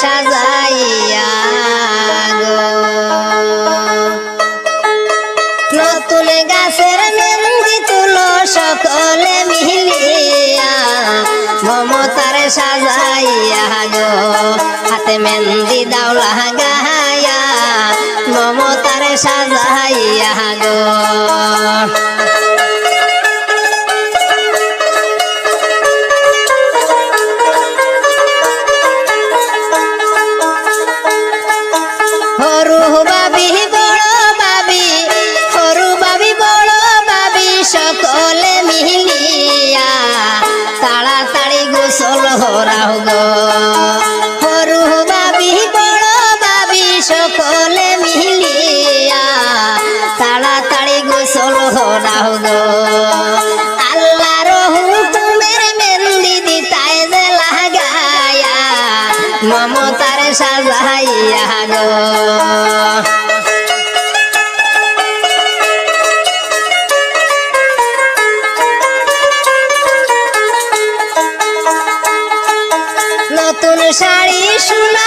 সাজাইয়া গো। নতুন গাছের মেহেন্দি তুলো সকলে মিলিয়া মমতার সাজাইয়া গো। হাতে মেহেন্দি দাও লাগাইয়া মমতার সাজাইয়া গো। সকলে মিলিয়া তাড়াতাড়ি গোসল হরাও গো। আল্লাহর হুকুমের মেন্দি দিতাই যে লাগায়া, মমতার সাজাইয়া গো। নতুন শাড়ি সোনা